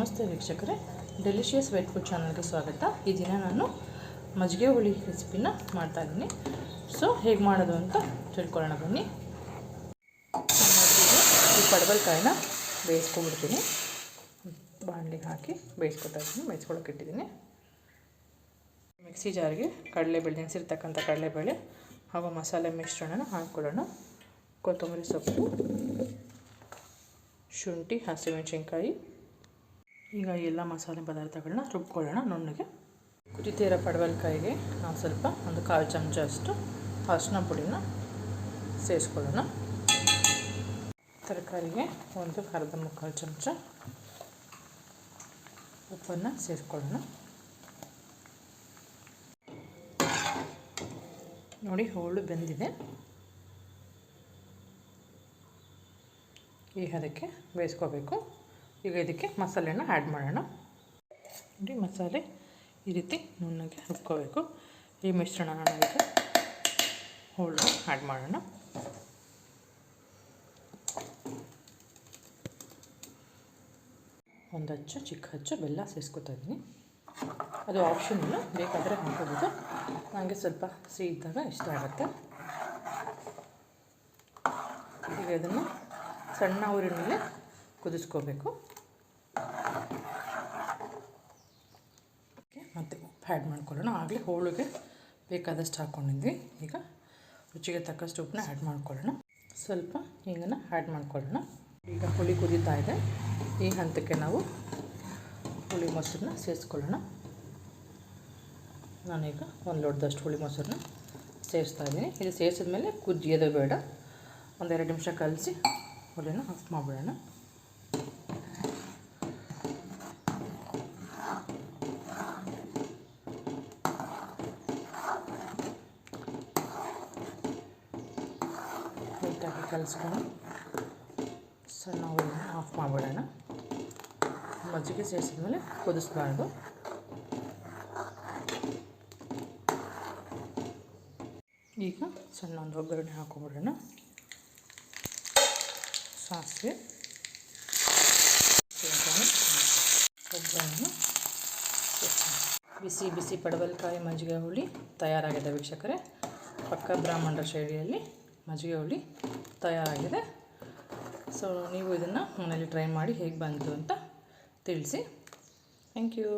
ನಮಸ್ತೆ ವೀಕ್ಷಕರೇ, delicious vet food ಚಾನಲ್ಗೆ ಸ್ವಾಗತ. ಈ ದಿನ ನಾನು ಮಜ್ಜಿಗೆ ಹುಳಿ ರೆಸಿಪಿನ ಮಾಡ್ತಾಯಿದ್ದೀನಿ ಸೊ ಹೇಗೆ ಮಾಡೋದು ಅಂತ ತಿಳ್ಕೊಳ್ಳೋಣ ಬನ್ನಿ. ಈ ಪಡವಲ್ಕಾಯಿನ ಬೇಯಿಸ್ಕೊಂಡ್ಬಿಡ್ತೀನಿ. ಬಾಣಲಿಗೆ ಹಾಕಿ ಬೇಯಿಸ್ಕೊತಾ ಇದ್ದೀನಿ ಬೇಯಿಸ್ಕೊಳಕ್ಕೆ ಇಟ್ಟಿದ್ದೀನಿ. ಮಿಕ್ಸಿ ಜಾರಿಗೆ ಕಡಲೆಬೇಳೆ, ನೆನೆಸಿರ್ತಕ್ಕಂಥ ಕಡಲೆಬೇಳೆ, ಹಾಗೂ ಮಸಾಲೆ ಮಿಶ್ರಣನ ಹಾಕ್ಕೊಳ್ಳೋಣ. ಕೊತ್ತಂಬರಿ ಸೊಪ್ಪು, ಶುಂಠಿ, ಹಸಿಮೆಣಸಿನ್ಕಾಯಿ ಈಗ ಎಲ್ಲ ಮಸಾಲೆ ಪದಾರ್ಥಗಳನ್ನ ರುಬ್ಕೊಳ್ಳೋಣ ನುಣ್ಣಗೆ. ಕುದಿತಿರೋ ಪಡವಲ್ಕಾಯಿಗೆ ನಾವು ಸ್ವಲ್ಪ ಒಂದು ಕಾಲು ಚಮಚ ಅಷ್ಟು ಅರಿಶಿನ ಪುಡಿನ ಸೇರಿಸ್ಕೊಳ್ಳೋಣ ತರಕಾರಿಗೆ ಒಂದು ಅರ್ಧ ಮುಕ್ಕಾಲು ಚಮಚ ಉಪ್ಪನ್ನು ಸೇರಿಸ್ಕೊಳ್ಳೋಣ ನೋಡಿ ಹೋಳು ಬೆಂದಿದೆ. ಈಗ ಅದಕ್ಕೆ ಬೇಯಿಸ್ಕೋಬೇಕು. ಈಗ ಇದಕ್ಕೆ ಮಸಾಲೆನ ಆ್ಯಡ್ ಮಾಡೋಣ. ನೋಡಿ ಮಸಾಲೆ ಈ ರೀತಿ ನುಣ್ಣಗೆ ರುಬ್ಕೋಬೇಕು. ಈ ಮಿಶ್ರಣ ಈಗ ಹೋಳು ಆ್ಯಡ್ ಮಾಡೋಣ. ಒಂದು ಹಚ್ಚು ಚಿಕ್ಕ ಹಚ್ಚು ಬೆಲ್ಲ ಸೇರಿಸ್ಕೊತಾ ಇದ್ದೀನಿ. ಅದು ಆಪ್ಷನಿಲ್ಲ ಬೇಕಾದರೆ ಹಾಕೋಬೋದು. ನನಗೆ ಸ್ವಲ್ಪ ಸಿಹಿ ಇದ್ದಾಗ ಇಷ್ಟ ಆಗುತ್ತೆ. ಈಗ ಇದನ್ನು ಸಣ್ಣ ಊರಿನಲ್ಲಿ ಕುದಿಸ್ಕೋಬೇಕು. ಆ್ಯಡ್ ಮಾಡ್ಕೊಳ್ಳೋಣ. ಆಗಲೇ ಹೋಳಿಗೆ ಬೇಕಾದಷ್ಟು ಹಾಕ್ಕೊಂಡಿದ್ವಿ ಈಗ ರುಚಿಗೆ ತಕ್ಕಷ್ಟು ಉಪ್ಪನ್ನ ಆ್ಯಡ್ ಮಾಡ್ಕೊಳ್ಳೋಣ. ಸ್ವಲ್ಪ ಹಿಂಗನ್ನು ಆ್ಯಡ್ ಮಾಡ್ಕೊಳ್ಳೋಣ. ಈಗ ಹುಳಿ ಕುದೀತಾ ಇದೆ. ಈ ಹಂತಕ್ಕೆ ನಾವು ಹುಳಿ ಮೊಸರನ್ನ ಸೇರಿಸ್ಕೊಳ್ಳೋಣ. ನಾನೀಗ ಒಂದು ಲೋಟದಷ್ಟು ಹುಳಿ ಮೊಸರನ್ನ ಸೇರಿಸ್ತಾ ಇದ್ದೀನಿ. ಇದು ಸೇರಿಸಿದ ಮೇಲೆ ಕುದಿಯೋದು ಬೇಡ. ಒಂದೆರಡು ನಿಮಿಷ ಕಲಸಿ ಹುಳಿನ ಆಫ್ ಮಾಡಿಬಿಡೋಣ. ನೀಟಾಗಿ ಕಲಿಸ್ಕೊಂಡು ಸಣ್ಣ ಇದನ್ನು ಆಫ್ ಮಾಡಿಬಿಡೋಣ. ಮಜ್ಜಿಗೆ ಸೇರಿಸಿದ್ಮೇಲೆ ಕುದಿಸ್ಬಾರ್ದು. ಈಗ ಸಣ್ಣ ಒಂದು ಒಗ್ಗರಣೆ ಹಾಕೊಂಬಿಡೋಣ ಸಾಸಿವೆ. ಒಗ್ಗರಣೆ. ಬಿಸಿ ಬಿಸಿ ಪಡವಲಕಾಯಿ ಮಜ್ಜಿಗೆ ಹುಳಿ ತಯಾರಾಗಿದೆ ವೀಕ್ಷಕರೇ. ಪಕ್ಕ ಬ್ರಾಹ್ಮಣರ ಶೈಲಿಯಲ್ಲಿ ಮಜ್ಜಿಗೆ ಹುಳಿ ತಯಾರಾಗಿದೆ. ಸೊ ನೀವು ಇದನ್ನು ಮನೇಲಿ ಟ್ರೈ ಮಾಡಿ ಹೇಗೆ ಬಂತು ಅಂತ ತಿಳಿಸಿ. Thank you